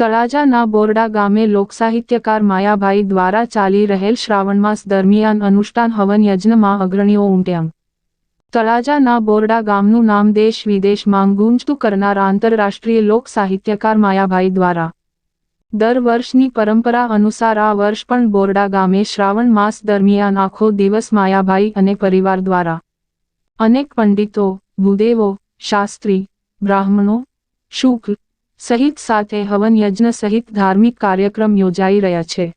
તળાજાના બોરડા ગામે લોકસાહિત્યકાર માયાભાઈ દ્વારા ચાલી રહેલ શ્રાવણ માસ દરમિયાન અનુષ્ઠાન હવન યજ્ઞમાં અગ્રણીઓ ઉમટ્યા. તળાજાના બોરડા ગામનું નામ દેશ વિદેશમાં ગુંજતું કરનાર આંતરરાષ્ટ્રીય લોક સાહિત્યકાર માયાભાઈ દ્વારા. દર વર્ષની પરંપરા અનુસાર આ વર્ષ પણ બોરડા ગામે શ્રાવણ માસ દરમિયાન આખો દિવસ માયાભાઈ અને પરિવાર દ્વારા. અનેક પંડિતો, ભૂદેવો, શાસ્ત્રી, બ્રાહ્મણો શુક્લ સહિત સાથે હવન યજ્ઞ સહિત ધાર્મિક કાર્યક્રમ યોજાઈ રહ્યા છે.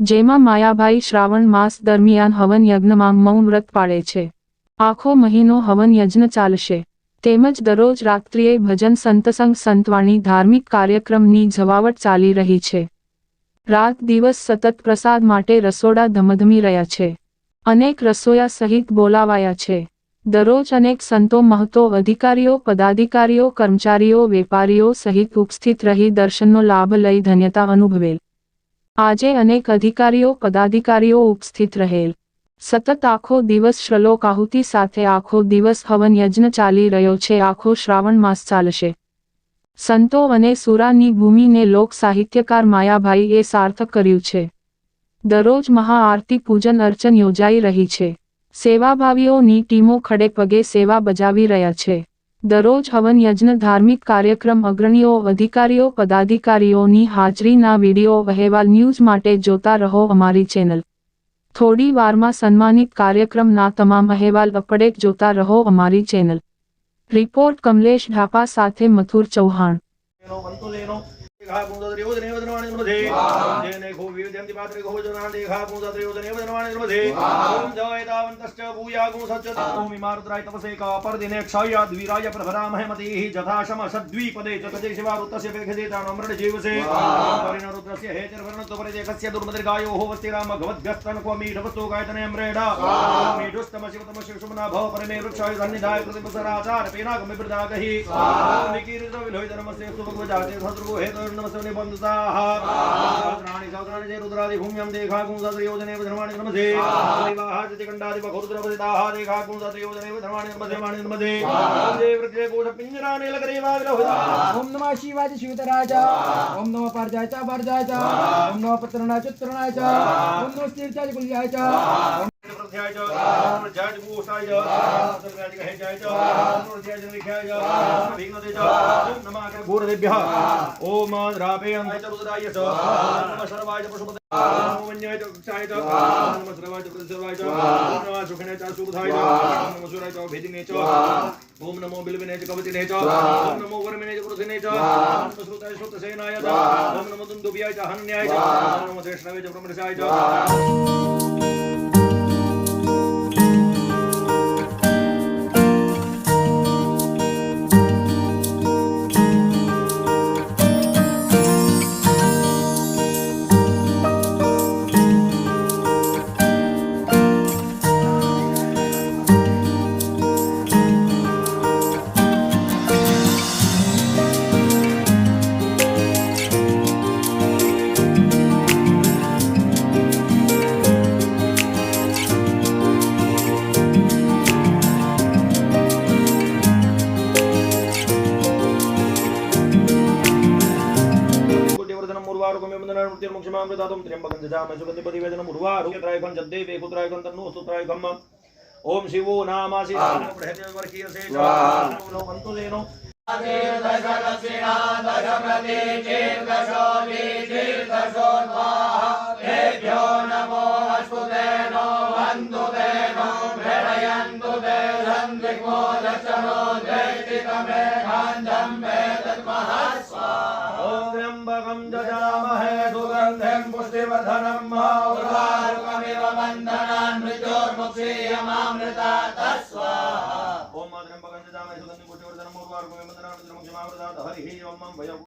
જેમાં માયાભાઈ શ્રાવણ માસ દરમિયાન હવન યજ્ઞમાં મૌન વ્રત પાળે છે. આખો મહિનો હવન યજ્ઞ ચાલશે. તેમજ દરરોજ રાત્રિએ ભજન સંતસંગ સંતવાણી ધાર્મિક કાર્યક્રમની જવાવટ ચાલી રહી છે. રાત દિવસ સતત પ્રસાદ માટે રસોડા ધમધમી રહ્યા છે. અનેક રસોયા સહિત બોલાવાયા છે. દરરોજ અનેક સંતો, મહતો, અધિકારીઓ, પદાધિકારીઓ, કર્મચારીઓ, વેપારીઓ સહિત ઉપસ્થિત રહી દર્શનનો લાભ લઈ ધન્યતા અનુભવેલ. આજે અનેક અધિકારીઓ, પદાધિકારીઓ ઉપસ્થિત રહેલ. સતત આખો દિવસ શ્રલોક આહુતિ સાથે આખો દિવસ હવન યજ્ઞ ચાલી રહ્યો છે, આખો શ્રાવણ માસ ચાલશે. સંતો અને સુરાની ભૂમિને લોક સાહિત્યકાર માયાભાઈએ સાર્થક કર્યું છે. દરરોજ મહાઆરતી પૂજન અર્ચન યોજાઈ રહી છે. સેવાભાવીઓની ટીમો ખડે પગે સેવા બજાવી રહ્યા છે. દરરોજ હવન યજ્ઞ, ધાર્મિક કાર્યક્રમ, અગ્રણીઓ, અધિકારીઓ, પદાધિકારીઓની હાજરીના વીડિયો, અહેવાલ, ન્યૂઝ માટે જોતા રહો અમારી ચેનલ. થોડી વારમાં સન્માનિત કાર્યક્રમના તમામ અહેવાલ અપડેટ જોતા રહો અમારી ચેનલ. રિપોર્ટ કમલેશ ઢાપા સાથે મથુર ચૌહાણ. નો વંતુ લેનો દેખા પુંજા દ્રેવો દનેવ દનવાણી નમધે જેને ખો વિવ જંતિ પાત્રે ખો જના દેખા પુંજા દ્રેવો દનેવ દનવાણી નમધે ઓમ જય દાવંતશ્ચ ભૂયા ગુ સચ્ચ ઓમ મારુદ્રાય તપસે કા પર દિને ક્ષય દ્વિરાય પ્રભરા મહેમતિ જથા શમ સદ્વીપદે ચ તજે શિવા રુતસ્ય પેખદે તાણ અમૃત જીવસે પરિણ રુદ્રસ્ય હેચર વર્ણ તો પરે દેખસ્ય દુર્મદર ગાયો હો रुद्रादि भूम्यं देखा गुंसत्रयोजनेव धर्माणि नमसे। स्वाहा। चितिकण्डादि बखरुद्रपतिताः देखा गुंसत्रयोजनेव धर्माणि नमसे। माणि नमसे वन्दे वृक्षे कोशपिञ्जरा नीलग्रीवाग्रहुता ॐ नमः शिवाय शिवतराय ॐ नमः पारजाय पारजाय ॐ नमः पत्रणाय चित्रणाय ॐ नमः तीर्थाय कुल्याय ગુંસા યોજને ધર્માણી નમસે દેવાહ જતિ કંડાદિ બખુરુદ્ર પતિતાહ દેખા ગુંસા યોજને ધર્માણી નમસે વાણી નમસે ઓમ દેવ વૃક્ષે કોષ પિંજરાને લગરેવા વિલોહિતા ઓમ નમઃ શિવાય શિવતરાજ ઓમ નમઃ પારજાય ચ પારજાય ચ ઓમ નમઃ પત્રણાય ચ ઉત્તરણાય ચ ઓમ નમઃ સ્થિરચાય કુલ્યાય ચ પ્રત્યાય ચ ઓમ જય ગુસાય ચ સર્વાધિક હે જય ચ ઓમ જય જન વિખ્યાય ચ ભીમતે ચ ઓમ નમઃ ગુરુદેભ્યઃ ઓમ રાપેયં ચ રુદ્રાય ચ નમઃ સર્વાય ચ પશુપતે ઓમ વન્યાય ચ કક્ષાય ચ નમઃ સર્વાય ચ પ્રતિસર્વાય ચ ઓમ નમઃ સુખિને ચ શુભધાય ચ ઓમ નમઃ સુરાય ચ ભેદિને ચ ઓમ નમો બિલ્વિને ચ કવચિને ચ ઓમ નમો વર્મિને ચ પુરુષિને ચ ઓમ નમઃ શ્રુતાય શ્રુતસેનાય ચ ઓમ નમઃ દુંદુભ્યાય ચ હન્યાય ચ ઓમ નમઃ વૈષ્ણવે ચ બ્રહ્મણસાય ચ దేవదనం మురువారు కొమ్మె ముందన నృత్యం ముఖ్యమాం ప్రదాతం త్ర్యంబకం జజామ సుగంధి పదివేదన మురువారు త్రాయకం జద్దేవే కుత్రాయకం తన్ను సుత్రాయకం ఓం శివో నామాసి ప్రహతే వర్కీయసే నో వంతు లేనో ఓం త్ర్యంబకం पुष्पकं ददामहे सुगन्धिं पुष्टिवर्धनं महावृतारुकमिव बन्धनान् मृत्योर्मुक्षीयमामृता तस्वाहा ॐ मातरं पकं ददामहे सुगन्धिं पुष्टिवर्धनं महावृतारुकमिव बन्धनान् मृत्योर्मुक्षीयमामृता हरिः ॐ मम भयम्